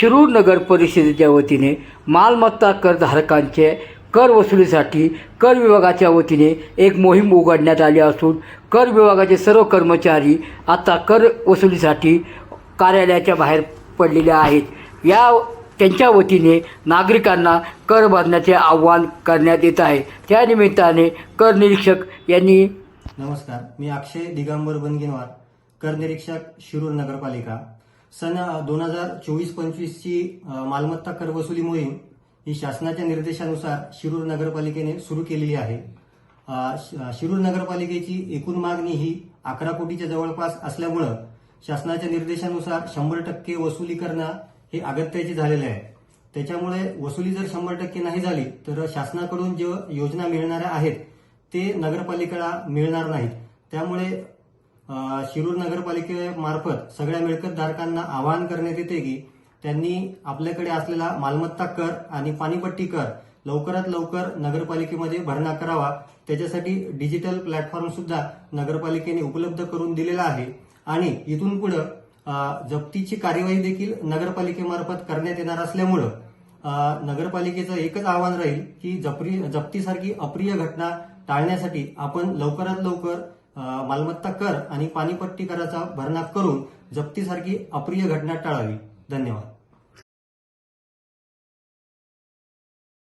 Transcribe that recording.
शिरूर नगर परिषदेच्या वतीने मालमत्ता करधारकांचे कर वसुलीसाठी कर विभागाच्या वतीने एक मोहीम उघडण्यात आली असून कर विभागाचे सर्व कर्मचारी आता कर वसुलीसाठी कार्यालयाच्या बाहेर पडलेले आहेत. या त्यांच्या वतीने नागरिकांना कर भरण्याचे आव्हान करण्यात येत आहे. त्या निमित्ताने कर निरीक्षक यांनी नमस्कार मी अक्षय दिगंबर बनगिनवार कर निरीक्षक शिरूर नगरपालिका. सन दोन हजार चोवीस पंचवीसची मालमत्ता कर वसुली मोहीम ही शासनाच्या निर्देशानुसार शिरूर नगरपालिकेने सुरू केलेली आहे. श- शिरूर नगरपालिकेची एकूण मागणी ही अकरा कोटीच्या जवळपास असल्यामुळं शासनाच्या निर्देशानुसार शंभर टक्के वसुली करणं हे अगत्याचे झालेले आहे. त्याच्यामुळे वसुली जर शंभर टक्के नाही झाली तर शासनाकडून जे योजना मिळणाऱ्या आहेत ते नगरपालिकेला मिळणार नाहीत. त्यामुळे शिरूर नगरपालिकेमार्फत सगळ्या मिळकतधारकांना आवाहन करण्यात येते की त्यांनी आपल्याकडे असलेला मालमत्ता कर आणि पाणीपट्टी कर लवकरात लवकर नगरपालिकेमध्ये भरणा करावा. त्याच्यासाठी डिजिटल प्लॅटफॉर्म सुद्धा नगरपालिकेने उपलब्ध करून दिलेला आहे. आणि इथून पुढं जप्तीची कार्यवाही देखील नगरपालिकेमार्फत करण्यात येणार असल्यामुळं नगरपालिकेचं एकच आव्हान राहील की जप्री जप्तीसारखी अप्रिय घटना टाळण्यासाठी आपण लवकरात लवकर मालमत्ता कर आणि पाणीपट्टी कराचा भरणा करून जप्तीसारखी अप्रिय घटना टाळावी. धन्यवाद.